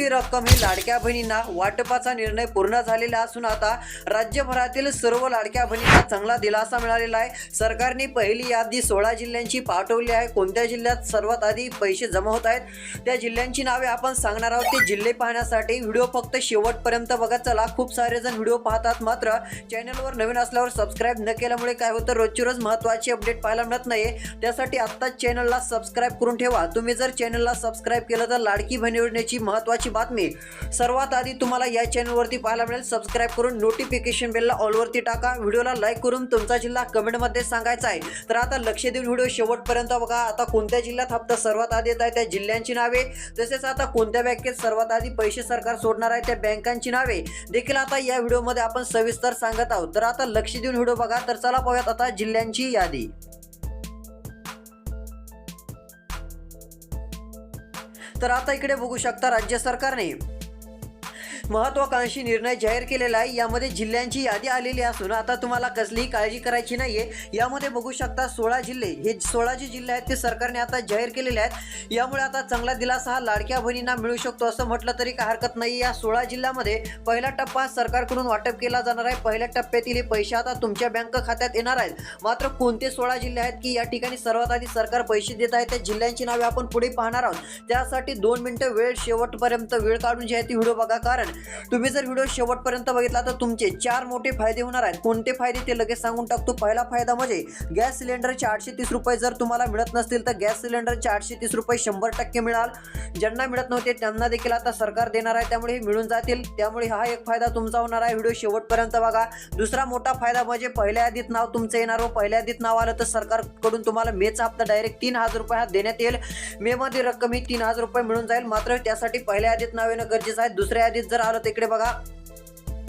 ही रक्कम ही लाडक्या बहिणींना वाटपाचा निर्णय पूर्ण झालेला असून आता राज्यभरातील सर्व लाडक्या बहिणींना चांगला दिलासा मिळालेला आहे. सरकारने पहिली यादी सोळा जिल्ह्यांची पाठवली आहे. कोणत्या जिल्ह्यात सर्वात आधी पैसे जमा होत आहेत? त्या जिल्ह्यांची नावे आपण सांगणार आहोत. ते जिल्हे पाहण्यासाठी व्हिडिओ फक्त शेवटपर्यंत बघा. चला खूप सारे जण व्हिडिओ पाहतात मात्र चॅनलवर नवीन असल्यावर सबस्क्राईब न केल्यामुळे काय होतं? रोजची रोज महत्त्वाची अपडेट पाहायला मिळत नाही त्यासाठी आत्ताच चॅनलला सबस्क्राईब करून ठेवा. तुम्ही जर चॅनलला सबस्क्राईब केलं तर लाडकी बहिणी योजनेची महत्त्वाची बातमी. सर्वात आधी तुम्हाला या चॅनलवरती पाहायला मिळेल. सबस्क्राईब करून नोटिफिकेशन बेलला ऑलवरती टाका. व्हिडिओला लाईक करून तुमचा जिल्हा कमेंटमध्ये सांगायचा आहे. तर आता लक्ष देऊन व्हिडिओ शेवटपर्यंत बघा. आता कोणत्या जिल्ह्यात हप्ता सर्वात आधी येत आहे? त्या जिल्ह्यांची नावे. तसेच आता कोणत्या बँकेत सर्वात आधी पैसे सरकार सोडणार आहे? त्या बँकांची नावे. देखील आता या व्हिडिओमध्ये आपण सविस्तर सांगत आहोत. तर आता लक्ष देऊन व्हिडिओ बघा. तर चला पाहूयात आता जिल्ह्यांची यादी. तर आता इकडे बघू शकता राज्य सरकारने महत्वाकांक्षी निर्णय जाहीर केलेला आहे. यामध्ये जिल्ह्यांची यादी आलेली असून आता तुम्हाला कसलीही काळजी करायची नाहीये. यामध्ये बघू शकता सोळा जिल्हे. हे सोळा जे जिल्हे आहेत ते सरकारने आता जाहीर केलेले आहेत. यामुळे आता चांगला दिलासा हा लाडक्या बहिणींना मिळू शकतो असं म्हटलं तरी काय हरकत नाही. या सोळा जिल्ह्यामध्ये पहिला टप्पा सरकारकडून वाटप केला जाणार आहे. पहिल्या टप्प्यातील हे पैसे आता तुमच्या बँक खात्यात येणार आहेत. मात्र कोणते सोळा जिल्हे आहेत की या ठिकाणी सर्वात आधी सरकार पैसे देत आहे त्या जिल्ह्यांची नावे आपण पुढे पाहणार आहोत. त्यासाठी दोन मिनिटं वेळ शेवटपर्यंत वेळ काढून जी आहे ती व्हिडिओ बघा. कारण तुम्ही जर व्हिडिओ शेवटपर्यंत बघितला तर तुमचे चार मोठे फायदे होणार आहेत. कोणते फायदे? ते लगेच सांगून टाकतो. पहिला फायदा म्हणजे गॅस सिलेंडरचे आठशे तीस रुपये जर तुम्हाला मिळत नसतील तर गॅस सिलेंडरचे आठशे तीस रुपये शंभर टक्के मिळाल. ज्यांना मिळत नव्हते त्यांना देखील आता सरकार देणार आहे. त्यामुळे हे मिळून जातील. त्यामुळे हा एक फायदा तुमचा होणार आहे. व्हिडिओ शेवटपर्यंत बघा. दुसरा मोठा फायदा म्हणजे पहिल्या यादीत नाव तुमचं येणार व पहिल्या यादीत नाव आलं तर सरकारकडून तुम्हाला मेचा हप्ता डायरेक्ट तीन हजार रुपये हा देण्यात येईल. मे मध्ये रक्कम ही तीन हजार रुपये मिळून जाईल. मात्र त्यासाठी पहिल्या यादीत नाव येणं गरजेचं आहे. दुसऱ्या यादीत जर आलं तिकडे इकडे बघा.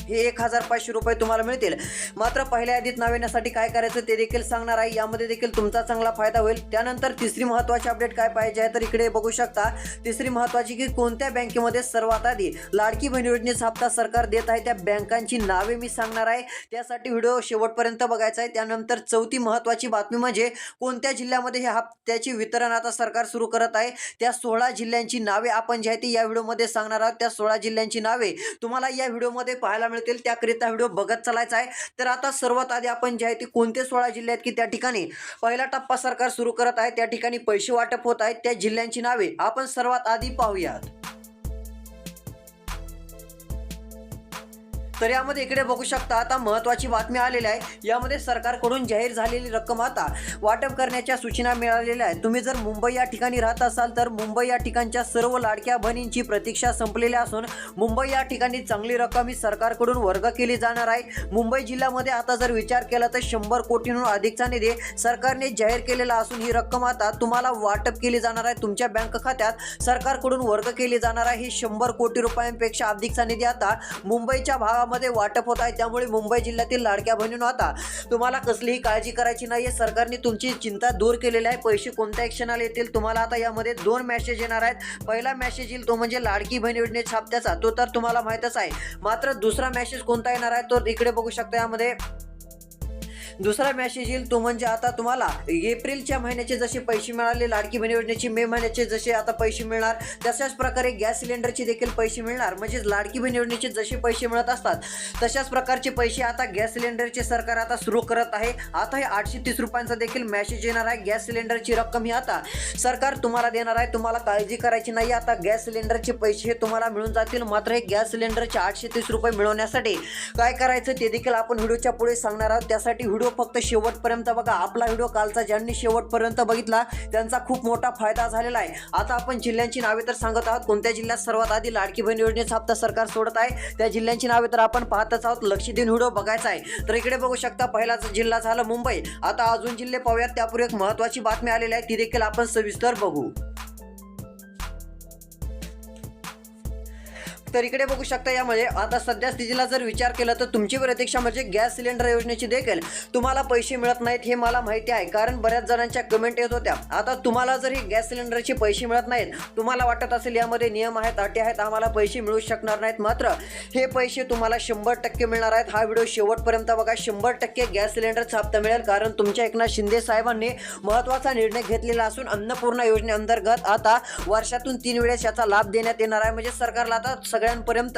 हे एक हजार पाचशे रुपये तुम्हाला मिळतील. मात्र पहिल्या यादीत नाव येण्यासाठी काय करायचं ते देखील सांगणार आहे. यामध्ये देखील तुमचा चांगला फायदा होईल. त्यानंतर तिसरी महत्त्वाची अपडेट काय पाहिजे आहे तर इकडे बघू शकता. तिसरी महत्त्वाची की कोणत्या बँकेमध्ये सर्वात आधी लाडकी बहीण योजनेचा हप्ता सरकार देत आहे त्या बँकांची नावे मी सांगणार आहे. त्यासाठी व्हिडिओ शेवटपर्यंत बघायचा आहे. त्यानंतर चौथी महत्त्वाची बातमी म्हणजे कोणत्या जिल्ह्यामध्ये हे हप्त्याचे वितरण आता सरकार सुरू करत आहे? त्या सोळा जिल्ह्यांची नावे आपण जे आहे ती या व्हिडिओमध्ये सांगणार आहोत. त्या सोळा जिल्ह्यांची नावे तुम्हाला या व्हिडिओमध्ये पाहायला मिळतील त्याकरिता व्हिडिओ बघत चालायचा आहे. तर आता सर्वात आधी आपण जे आहे ते कोणते सोळा जिल्हे आहेत की त्या ठिकाणी? पहिला टप्पा सरकार सुरू करत आहे. त्या ठिकाणी पैसे वाटप होत आहेत. त्या जिल्ह्यांची नावे आपण सर्वात आधी पाहूयात. तर यामध्ये इकडे बघू शकता आता महत्त्वाची बातमी आलेली आहे. यामध्ये सरकारकडून जाहीर झालेली रक्कम आता वाटप करण्याच्या सूचना मिळालेल्या आहेत. तुम्ही जर मुंबई या ठिकाणी राहत असाल तर मुंबई या ठिकाणच्या सर्व लाडक्या बहिणींची प्रतीक्षा संपलेली असून मुंबई या ठिकाणी चांगली रक्कम ही सरकारकडून वर्ग केली जाणार आहे. मुंबई जिल्ह्यामध्ये आता जर विचार केला तर शंभर कोटींहून अधिकचा निधी सरकारने जाहीर केलेला असून ही रक्कम आता तुम्हाला वाटप केली जाणार आहे. तुमच्या बँक खात्यात सरकारकडून वर्ग केली जाणार आहे. ही शंभर कोटी रुपयांपेक्षा अधिकचा निधी आता मुंबईच्या भागामध्ये वाटप होत आहे. त्यामुळे मुंबई जिल्ह्यातील लाडक्या बहिणींनो आता तुम्हाला कसलीही काळजी करायची नाही आहे सरकारने तुमची चिंता दूर केलेली आहे. पैसे कोणत्या क्षणाला येतील. तुम्हाला आता यामध्ये दोन मेसेज येणार आहेत. पहिला मेसेज येईल तो म्हणजे लाडकी बहीण योजनेच्या हप्त्याचा. तो तर तुम्हाला माहीतच आहे. मात्र दुसरा मेसेज कोणता येणार आहे तो इकडे बघू शकता यामध्ये. दुसरा मेसेज येईल तो म्हणजे आता तुम्हाला एप्रिलच्या महिन्याचे जसे पैसे मिळाले लाडकी बहीण योजनेचे मे महिन्याचे जसे आता पैसे मिळणार तशाच प्रकारे गॅस सिलेंडरचे देखील पैसे मिळणार. म्हणजेच लाडकी बहीण योजनेचे जसे पैसे मिळत असतात तशाच प्रकारचे पैसे आता गॅस सिलेंडरचे सरकार आता सुरू करत आहे. आता हे आठशे तीस रुपयांचा देखील मेसेज येणार आहे. गॅस सिलेंडरची रक्कम ही आता सरकार तुम्हाला देणार आहे. तुम्हाला काळजी करायची नाही. आता गॅस सिलेंडरचे पैसे हे तुम्हाला मिळून जातील. मात्र हे गॅस सिलेंडरचे आठशे तीस रुपये मिळवण्यासाठी काय करायचं ते देखील आपण व्हिडिओच्या पुढे सांगणार आहोत. त्यासाठी व्हिडिओ फक्त शेवटपर्यंत बघा. आपला व्हिडिओ कालचा ज्यांनी शेवटपर्यंत बघितला त्यांचा खूप मोठा फायदा झालेला आहे. आता आपण जिल्ह्यांची नावे तर सांगत आहोत. कोणत्या जिल्ह्यात सर्वात आधी लाडकी बहीण योजनेचा हप्ता सरकार सोडत आहे? त्या जिल्ह्यांची नावे तर आपण पाहतच आहोत. लक्ष देऊन व्हिडिओ बघायचा आहे. तर इकडे बघू शकता पहिलाच जिल्हा झाला मुंबई. आता अजून जिल्हे पाहूयात. त्यापूर्वी एक महत्वाची बातमी आलेली आहे. ती देखील आपण सविस्तर बघू. तर इकडे बघू शकता यामध्ये आता सध्या स्थितीला जर विचार केला तर तुमची प्रतीक्षा म्हणजे गॅस सिलेंडर योजनेची देखील. तुम्हाला पैसे मिळत नाहीत हे मला माहिती आहे कारण बऱ्याच जणांच्या कमेंट येत होत्या. आता तुम्हाला जर ही गॅस सिलेंडरचे पैसे मिळत नाहीत तुम्हाला वाटत असेल यामध्ये नियम आहेत अटी आहेत आम्हाला पैसे मिळू शकणार नाहीत. मात्र हे पैसे तुम्हाला शंभर टक्के मिळणार आहेत. हा व्हिडिओ शेवटपर्यंत बघा. शंभर टक्के गॅस सिलेंडरचा हप्ता मिळेल कारण तुमच्या एकनाथ शिंदे साहेबांनी महत्त्वाचा निर्णय घेतलेला असून अन्नपूर्णा योजनेअंतर्गत आता वर्षातून तीन वेळेस याचा लाभ देण्यात येणार आहे. म्हणजे सरकारला आता सगळ्यांपर्यंत.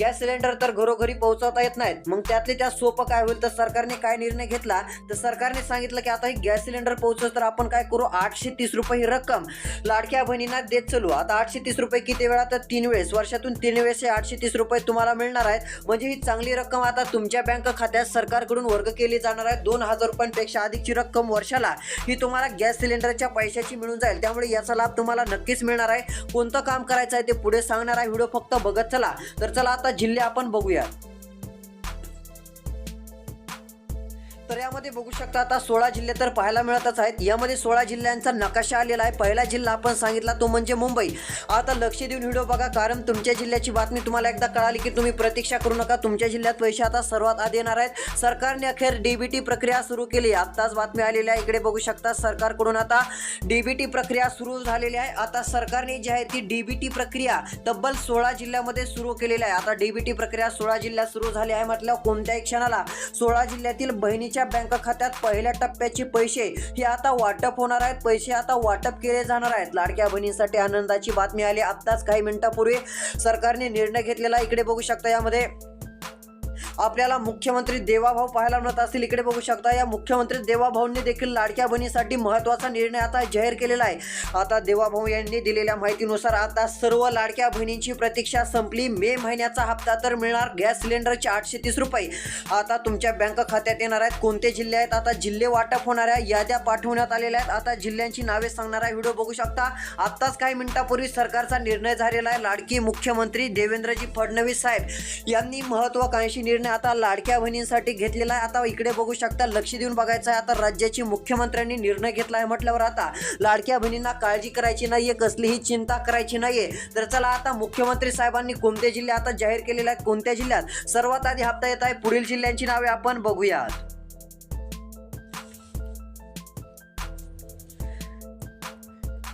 गॅस सिलेंडर तर घरोघरी पोहोचवता येत नाहीत. मग त्यातले त्यात सोपं काय होईल? तर सरकारने काय निर्णय घेतला? तर सरकारने सांगितलं की आता हे गॅस सिलेंडर पोहोचत तर आपण काय करू? आठशे तीस रुपये ही रक्कम लाडक्या बहिणींना देत चलू. आता आठशे तीस रुपये किती वेळा? तर तीन वेळेस. वर्षातून तीन वेळेस हे आठशे तीस रुपये तुम्हाला मिळणार आहेत. म्हणजे ही चांगली रक्कम आता तुमच्या बँक खात्यात सरकारकडून वर्ग केली जाणार आहे. दोन हजार रुपयांपेक्षा अधिकची रक्कम वर्षाला ही तुम्हाला गॅस सिलेंडरच्या पैशाची मिळून जाईल. त्यामुळे याचा लाभ तुम्हाला नक्कीच मिळणार आहे. कोणतं काम करायचं आहे ते पुढे सांगणार आहे. व्हिडिओ फक्त बघत चला. तर चला आता जिल्हे आपण बघूया तर यामध्ये बघू शकता आता सोळा जिल्हे तर पाहायला मिळतच आहेत. यामध्ये सोळा जिल्ह्यांचा नकाशा आलेला आहे. पहिला जिल्हा आपण सांगितला तो म्हणजे मुंबई. आता लक्ष देऊन व्हिडिओ बघा कारण तुमच्या जिल्ह्याची बातमी तुम्हाला एकदा कळाली की तुम्ही प्रतीक्षा करू नका. तुमच्या जिल्ह्यात पैसे आता सर्वात आधी येणार आहेत. सरकारने अखेर डीबीटी प्रक्रिया सुरू केली. आत्ताच बातमी आलेली आहे. इकडे बघू शकता सरकारकडून आता डीबीटी प्रक्रिया सुरू झालेली आहे. आता सरकारने जी आहे ती डीबीटी प्रक्रिया तब्बल सोळा जिल्ह्यामध्ये सुरू केलेली आहे. आता डीबीटी प्रक्रिया सोळा जिल्ह्यात सुरू झाली आहे म्हटल्यावर कोणत्याही क्षणाला सोळा जिल्ह्यातील बहिणीच्या बँक खात्यात पहिल्या टप्प्याचे पैसे हे आता वाटप होणार आहेत. पैसे आता वाटप केले जाणार आहेत. लाडक्या बहिणींसाठी आनंदाची बातमी आली. आत्ताच काही मिनिटापूर्वी सरकारने निर्णय घेतलेला इकडे बघू शकता यामध्ये आपल्याला मुख्यमंत्री देवाभाऊ पाहायला मिळत असतील. इकडे बघू शकता या मुख्यमंत्री देवाभाऊंनी देखील लाडक्या बहिणीसाठी महत्त्वाचा निर्णय आता जाहीर केलेला आहे. आता देवाभाऊ यांनी दिलेल्या माहितीनुसार आता सर्व लाडक्या बहिणींची प्रतीक्षा संपली. मे महिन्याचा हप्ता तर मिळणार. गॅस सिलेंडरचे आठशे तीस रुपये. आता तुमच्या बँक खात्यात येणार आहेत. कोणते जिल्हे आहेत? आता जिल्हे वाटप होणाऱ्या याद्या पाठवण्यात आलेल्या आहेत. आता जिल्ह्यांची नावे सांगणारा व्हिडिओ बघू शकता. आत्ताच काही मिनिटापूर्वी सरकारचा निर्णय झालेला आहे. लाडकी मुख्यमंत्री देवेंद्रजी फडणवीस साहेब यांनी महत्वाकांक्षी निर्णय आता लाडक्या बहिणींसाठी घेतलेला आहे. आता इकडे बघू शकता लक्ष देऊन बघायचं आहे. आता राज्याची मुख्यमंत्र्यांनी निर्णय घेतला आहे म्हटल्यावर आता लाडक्या बहिणींना काळजी करायची नाहीये कसलीही चिंता करायची नाहीये. तर चला आता मुख्यमंत्री साहेबांनी कोणते जिल्हे आता जाहीर केलेले आहेत कोणत्या जिल्ह्यात? सर्वात आधी हप्ता येत आहे पुढील जिल्ह्यांची नावे आपण बघूयात.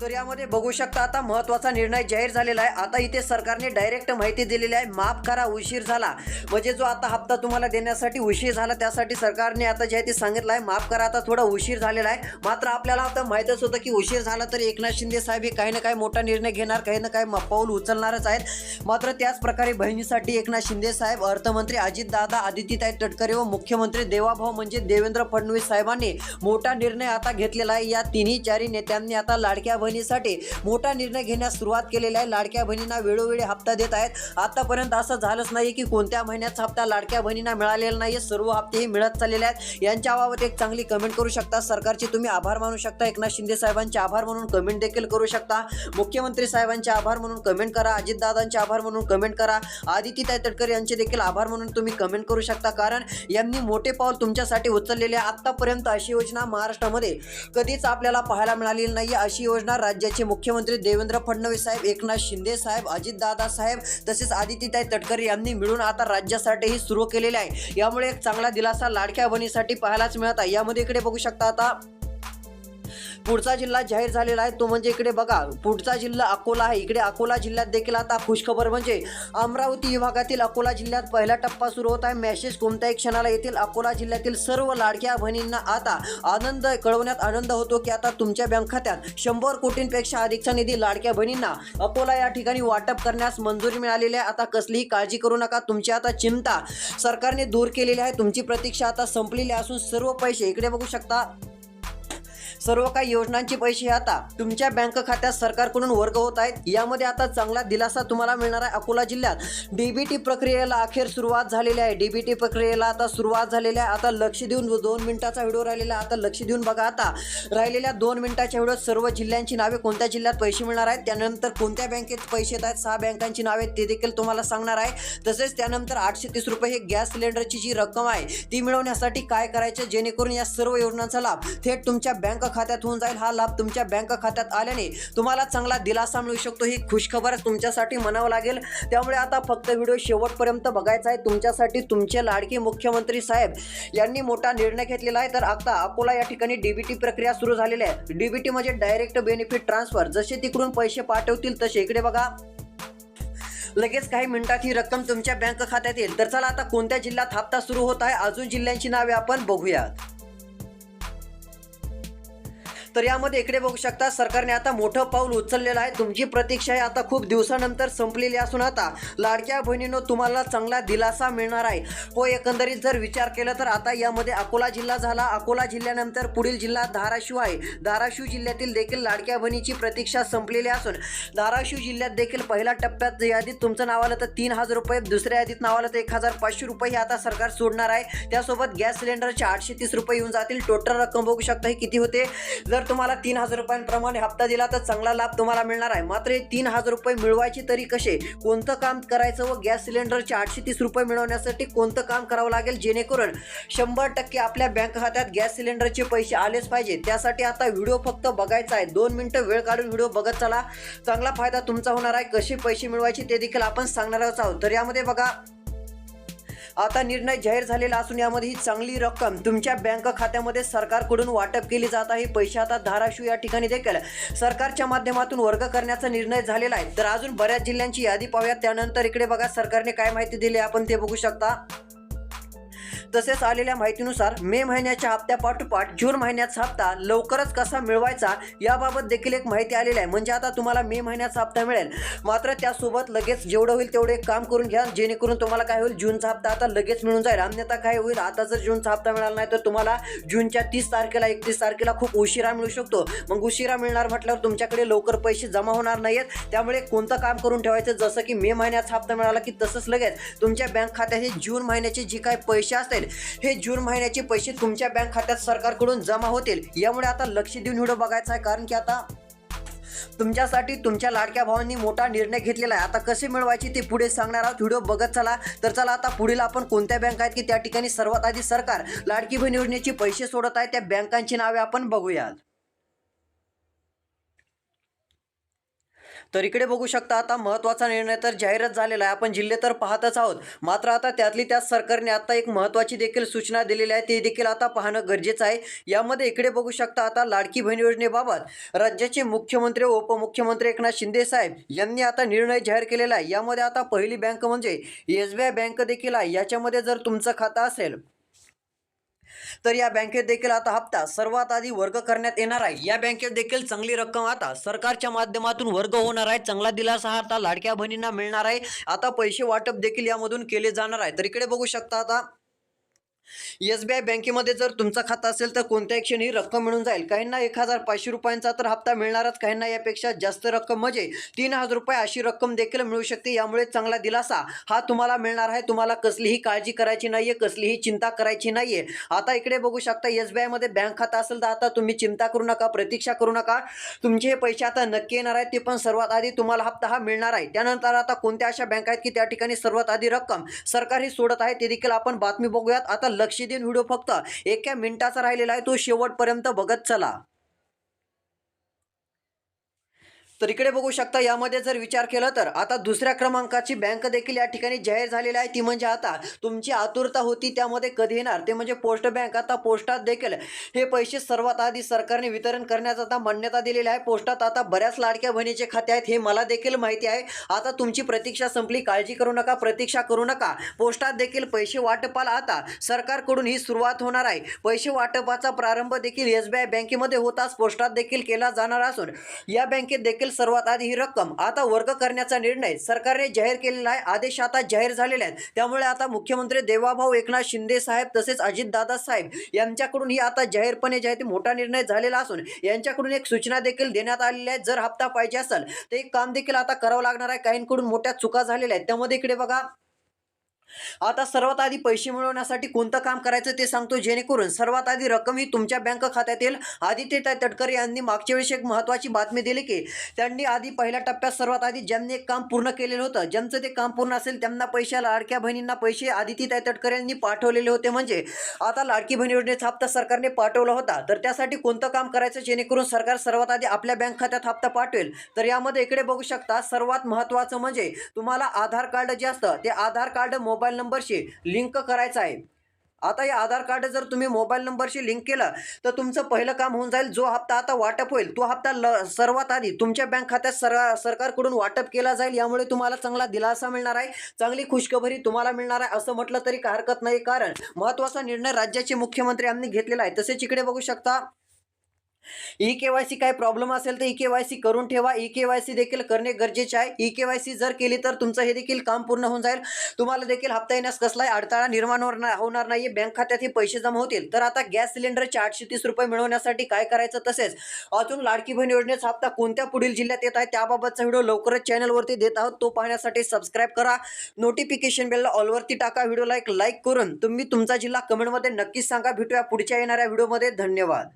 तर यामध्ये बघू शकता आता महत्त्वाचा निर्णय जाहीर झालेला आहे. आता इथे सरकारने डायरेक्ट माहिती दिलेली आहे. माफ करा उशीर झाला. म्हणजे जो आता हप्ता तुम्हाला देण्यासाठी उशीर झाला त्यासाठी सरकारने आता जे आहे ते सांगितलं आहे. माफ करा आता थोडा उशीर झालेला आहे. मात्र आपल्याला आता माहीतच होतं की उशीर झाला तर एकनाथ शिंदे साहेब हे काही ना काही मोठा निर्णय घेणार काही ना काही पाऊल उचलणारच आहेत. मात्र त्याच प्रकारे बहिणीसाठी एकनाथ शिंदे साहेब अर्थमंत्री अजितदादा आदित्यताई तटकरे व मुख्यमंत्री देवाभाऊ म्हणजे देवेंद्र फडणवीस साहेबांनी मोठा निर्णय आता घेतलेला आहे. या तिन्ही चारी नेत्यांनी आता लाडक्या बहिणीसाठी मोठा निर्णय घेण्यास सुरुवात केलेली आहे. लाडक्या बहिणींना वेळोवेळी हप्ता देत आहेत. आतापर्यंत असं झालंच नाही की कोणत्या महिन्याचा हप्ता लाडक्या बहिणींना मिळालेला नाही सर्व हप्ते हे मिळत चाललेले आहेत. यांच्याबाबत एक चांगली कमेंट करू शकता. सरकारचे तुम्ही आभार मानू शकता. एकनाथ शिंदे साहेबांचे आभार म्हणून कमेंट देखील करू शकता. मुख्यमंत्री साहेबांचे आभार म्हणून कमेंट करा. अजितदादांचे आभार म्हणून कमेंट करा. आदित्यताई तटकरे यांचे देखील आभार म्हणून तुम्ही कमेंट करू शकता. कारण यांनी मोठे पाऊल तुमच्यासाठी उचललेले आहे. आतापर्यंत अशी योजना महाराष्ट्रामध्ये कधीच आपल्याला पाहायला मिळालेली नाही अशी योजना राज्याचे मुख्यमंत्री देवेंद्र फडणवीस साहेब एकनाथ शिंदे साहेब अजितदादा साहेब तसेच आदित्यताई तटकरे यांनी मिळून आता राज्यासाठीही सुरू केलेले आहे. यामुळे एक चांगला दिलासा लाडक्या बनीसाठी पाहायलाच मिळत आहे. यामध्ये इकडे बघू शकता आता पुढचा जिल्हा जाहीर झालेला आहे. तो म्हणजे इकडे बघा पुढचा जिल्हा अकोला आहे. इकडे अकोला जिल्ह्यात देखील आता खुशखबर म्हणजे अमरावती विभागातील अकोला जिल्ह्यात पहिला टप्पा सुरू होत आहे. मॅसेज कोणत्याही क्षणाला येतील. अकोला जिल्ह्यातील सर्व लाडक्या बहिणींना आता आनंद कळवण्यात आनंद होतो की आता तुमच्या बँक खात्यात शंभर कोटींपेक्षा अधिकचा निधी लाडक्या बहिणींना अकोला या ठिकाणी वाटप करण्यास मंजुरी मिळालेली आहे. आता कसलीही काळजी करू नका. तुमची आता चिंता सरकारने दूर केलेली आहे. तुमची प्रतीक्षा आता संपलेली असून सर्व पैसे इकडे बघू शकता. सर्व काही योजनांचे पैसे आता तुमच्या बँक खात्यात सरकारकडून वर्ग होत आहेत. यामध्ये आता चांगला दिलासा तुम्हाला मिळणार आहे अकोला जिल्ह्यात. डीबीटी प्रक्रियेला अखेर सुरुवात झालेली आहे. डीबीटी प्रक्रियेला आता सुरुवात झालेली आहे. आता लक्ष देऊन दोन मिनिटाचा व्हिडिओ राहिलेला आहे. आता लक्ष देऊन बघा आता. राहिलेल्या दोन मिनिटाच्या व्हिडिओ सर्व जिल्ह्यांची नावे कोणत्या जिल्ह्यात पैसे मिळणार आहेत? त्यानंतर कोणत्या बँकेत पैसे येत आहेत? सहा बँकांची नावे ते देखील तुम्हाला सांगणार आहे. तसेच त्यानंतर आठशे तीस रुपये हे गॅस सिलेंडरची जी रक्कम आहे ती मिळवण्यासाठी काय करायचं? जेणेकरून या सर्व योजनांचा लाभ थेट तुमच्या बँक खात्यात होऊन जाईल. हा लाभ तुमच्या बँक खात्यात आल्याने तुम्हाला चांगला दिलासा मिळू शकतो. ही खुशखबर तुमच्यासाठी म्हणावं लागेल. त्यामुळे आता फक्त व्हिडिओ शेवटपर्यंत बघायचा आहे. तुमच्यासाठी तुमचे लाडके मुख्यमंत्री साहेब यांनी मोठा निर्णय घेतलेला आहे. तर आता अकोला या ठिकाणी डीबीटी प्रक्रिया सुरू झालेली आहे. डीबीटी म्हणजे डायरेक्ट बेनिफिट ट्रान्सफर जसे तिकडून पैसे पाठवतील तसे इकडे बघा. लगेच काही मिनिटात ही रक्कम तुमच्या बँक खात्यात येईल. तर चला आता कोणत्या जिल्ह्यात हप्ता सुरू होत आहे? अजून जिल्ह्यांची नावे आपण बघूयात. तर यामध्ये इकडे बघू शकता सरकारने आता मोठं पाऊल उचललेलं आहे. तुमची प्रतीक्षा आहे आता खूप दिवसानंतर संपलेली असून आता लाडक्या बहिणीनं तुम्हाला चांगला दिलासा मिळणार आहे. हो एकंदरीत जर विचार केला तर आता यामध्ये अकोला जिल्हा झाला. अकोला जिल्ह्यानंतर पुढील जिल्हा धाराशिव आहे. धाराशिव जिल्ह्यातील देखील लाडक्या बहिणीची प्रतीक्षा संपलेली असून धाराशिव जिल्ह्यात देखील पहिल्या टप्प्यात यादीत तुमचं नाव आलं तर तीन हजार रुपये दुसऱ्या यादीत नाव आलं तर एक हजार पाचशे रुपये हे आता सरकार सोडणार आहे. त्यासोबत गॅस सिलेंडरचे आठशे तीस रुपये येऊन जातील. टोटल रक्कम बघू शकता ही किती होते? जर तुम्हाला तीन हजार रुपयांप्रमाणे हप्ता दिला तर चांगला लाभ तुम्हाला मिळणार आहे. मात्र हे तीन हजार रुपये मिळवायचे तरी कसे? कोणतं काम करायचं व गॅस सिलेंडरचे आठशे तीस रुपये मिळवण्यासाठी कोणतं काम करावं लागेल? जेणेकरून शंभर टक्के आपल्या बँक खात्यात गॅस सिलेंडरचे पैसे आलेच पाहिजे. त्यासाठी आता व्हिडिओ फक्त बघायचा आहे. दोन मिनटं वेळ काढून व्हिडिओ बघत चला. चांगला फायदा तुमचा होणार आहे. कसे पैसे मिळवायचे ते देखील आपण सांगणारच आहोत. तर यामध्ये बघा आता निर्णय जाहीर झालेला असून यामध्ये ही चांगली रक्कम तुमच्या बँक खात्यामध्ये सरकारकडून वाटप केली जात आहे. पैसे आता धाराशिव या ठिकाणी देखील सरकारच्या माध्यमातून वर्ग करण्याचा निर्णय झालेला आहे. तर अजून बऱ्याच जिल्ह्यांची यादी पाहूया त्यानंतर इकडे बघा सरकारने काय माहिती दिली आपण ते बघू शकता. तसेच आलेल्या माहितीनुसार मे महिन्याच्या हप्त्यापाठोपाठ जून महिन्याचा हप्ता लवकरच कसा मिळवायचा याबाबत देखील एक माहिती आलेली आहे. म्हणजे आता तुम्हाला मे महिन्याचा हप्ता मिळेल. मात्र त्यासोबत लगेच जेवढं होईल तेवढे काम करून घ्या. जेणेकरून तुम्हाला काय होईल जूनचा हप्ता आता लगेच मिळून जाईल. अन्यथा काय होईल आता जर जूनचा हप्ता मिळाला नाही तर तुम्हाला जूनच्या तीस तारखेला एकतीस तारखेला खूप उशिरा मिळू शकतो. मग उशिरा मिळणार म्हटल्यावर तुमच्याकडे लवकर पैसे जमा होणार नाहीत. त्यामुळे कोणतं काम करून ठेवायचं? जसं की मे महिन्याचा हप्ता मिळाला की तसंच लगेच तुमच्या बँक खात्याचे जून महिन्याचे जी काही पैसे असतील. हे जून महिन्याचे पैसे तुमच्या बँक खात्यात सरकारकडून जमा होतील. यामुळे आता लक्ष देऊन व्हिडिओ बघायचा आहे. कारण की आता तुमच्यासाठी तुमच्या लाडक्या भावांनी मोठा निर्णय घेतलेला आहे. आता कसे मिळवायचे ते पुढे सांगणार आहोत. व्हिडिओ बघत चला. तर चला आता पुढील आपण कोणत्या बँक आहेत की त्या ठिकाणी सर्वात आधी सरकार लाडकी बहीण योजनेचे पैसे सोडत आहे त्या बँकांची नावे आपण बघूयात. तर इकडे बघू शकता आता महत्त्वाचा निर्णय तर जाहीरच झालेला आहे. आपण जिल्हे तर पाहतच आहोत. मात्र आता त्यातली त्यात सरकारने आता एक महत्त्वाची देखील सूचना दिलेली आहे. ते देखील आता पाहणं गरजेचं आहे. यामध्ये इकडे बघू शकता आता लाडकी बहीण योजनेबाबत राज्याचे मुख्यमंत्री व उपमुख्यमंत्री एकनाथ शिंदे साहेब यांनी आता निर्णय जाहीर केलेला आहे. यामध्ये आता पहिली बँक म्हणजे एस बी आय बँक देखील आहे. याच्यामध्ये जर तुमचं खातं असेल तर या बँकेत देखील आता हप्ता सर्वात आधी वर्ग करण्यात येणार आहे. या बँकेत देखील चांगली रक्कम आता सरकारच्या माध्यमातून वर्ग होणार आहे. चांगला दिलासा हा आता लाडक्या बहिणींना मिळणार आहे. आता पैसे वाटप देखील यामधून केले जाणार आहे. तर इकडे बघू शकता आता एस बी आय बँकेमध्ये जर तुमचा खाता असेल तर कोणत्या क्षणी रक्कम मिळून जाईल. काहींना एक हजार पाचशे रुपयांचा तर हप्ता मिळणारच. काहींना यापेक्षा जास्त रक्कम म्हणजे तीन हजार रुपये अशी रक्कम देखील मिळू शकते. यामुळे चांगला दिलासा हा तुम्हाला मिळणार आहे. तुम्हाला कसलीही काळजी करायची नाहीये कसलीही चिंता करायची नाहीये. आता इकडे बघू शकता एस बी आयमध्ये बँक खाता असेल तर आता तुम्ही चिंता करू नका प्रतीक्षा करू नका. तुमचे हे पैसे आता नक्की येणार आहेत. ते पण सर्वात आधी तुम्हाला हप्ता हा मिळणार आहे. त्यानंतर आता कोणत्या अशा बँक आहेत की त्या ठिकाणी सर्वात आधी रक्कम सरकार ही सोडत आहे ते देखील आपण बातमी बघूयात. आता लक्ष देऊन व्हिडिओ फक्त एका मिनिटाचा राहिलेला आहे. तो शेवटपर्यंत बघत चला. तर इकडे बघू शकता यामध्ये जर विचार केला तर आता दुसऱ्या क्रमांकाची बँक देखील या ठिकाणी जाहीर झालेली आहे. ती म्हणजे आता तुमची आतुरता होती त्यामध्ये कधी येणार? ते म्हणजे पोस्ट बँक. आता पोस्टात देखील हे पैसे सर्वात आधी सरकारने वितरण करण्याचा आता मान्यता दिलेली आहे. पोस्टात आता बऱ्याच लाडक्या बहिणीचे खाते आहेत हे मला देखील माहिती आहे. आता तुमची प्रतीक्षा संपली काळजी करू नका प्रतीक्षा करू नका. पोस्टात देखील पैसे वाटपाला आता सरकारकडून ही सुरुवात होणार आहे. पैसे वाटपाचा प्रारंभ देखील एस बी आय बँकेमध्ये होताच पोस्टात देखील केला जाणार असून. या बँकेत देखील सर्वात आधी ही रक्कम आता वर्ग करण्याचा निर्णय सरकारने जाहीर केलेला आहे. आदेश आता जाहीर झालेले आहेत. त्यामुळे आता मुख्यमंत्री देवाभाऊ एकनाथ शिंदे साहेब तसेच अजितदादा साहेब यांच्याकडून ही आता जाहीरपणे जे आहे ते मोठा निर्णय झालेला असून यांच्याकडून एक सूचना देखील देण्यात आलेली आहे. जर हप्ता पाहिजे असेल तर एक काम देखील आता करावं लागणार आहे. काहींकडून मोठ्या चुका झालेल्या आहेत. त्यामध्ये इकडे बघा. आता सर्वात आधी पैसे मिळवण्यासाठी कोणतं काम करायचं ते सांगतो जेणेकरून सर्वात आधी रक्कम ही तुमच्या बँक खात्यात येईल आदित्य तटकरे यांनी मागच्या वेळेस एक महत्त्वाची बातमी दिली की त्यांनी आधी पहिल्या टप्प्यात सर्वात आधी ज्यांनी एक काम पूर्ण केलेलं होतं ज्यांचं ते काम पूर्ण असेल त्यांना पैसे लाडक्या बहिणींना पैसे आदित्य तटकरे यांनी पाठवलेले होते. म्हणजे आता लाडकी बहीण योजनेचा हप्ता सरकारने पाठवला होता. तर त्यासाठी कोणतं काम करायचं जेणेकरून सरकार सर्वात आधी आपल्या बँक खात्यात हप्ता पाठवेल? तर यामध्ये इकडे बघू शकता सर्वात महत्त्वाचं म्हणजे तुम्हाला आधार कार्ड जे असतं ते आधार कार्ड मोबाईल मोबाईल नंबरशी लिंक करायचं आहे. आता या आधार कार्ड जर तुम्ही मोबाईल नंबरशी लिंक केलं तर तुमचं पहिलं काम होऊन जाईल जो हप्ता आता वाटप होईल तो हप्ता ल सर्वात आधी तुमच्या बँक खात्यात सर सरकारकडून वाटप केला जाईल यामुळे तुम्हाला चांगला दिलासा मिळणार आहे चांगली खुशखबरी तुम्हाला मिळणार आहे असं म्हटलं तरी काय हरकत नाही. कारण महत्त्वाचा निर्णय राज्याचे मुख्यमंत्री यांनी घेतलेला आहे. तसेच इकडे बघू शकता ई के वाय सी काय प्रॉब्लेम असेल तर ई के वाय सी करून ठेवा. ई के वाय सी देखील करणे गरजेचे आहे. ई के वाय सी जर केली तर तुमचं हे देखील काम पूर्ण होऊन जाईल. तुम्हाला देखील हप्ता येण्यास कसलाही अडथळा निर्माण होणार होणार नाही बँक खात्यात हे पैसे जमा होतील. तर आता गॅस सिलेंडरचे आठशे तीस रुपये मिळवण्यासाठी काय करायचं तसेच अजून लाडकी बहीण योजनेचा हप्ता कोणत्या पुढील जिल्ह्यात येत आहे त्याबाबतचा व्हिडिओ लवकरच चॅनलवरती देत आहोत. तो पाहण्यासाठी सबस्क्राईब करा. नोटिफिकेशन बेलला ऑलवरती टाका. व्हिडिओला एक लाईक करून तुम्ही तुमचा जिल्हा कमेंटमध्ये नक्कीच सांगा. भेटूया पुढच्या येणाऱ्या व्हिडिओमध्ये. धन्यवाद.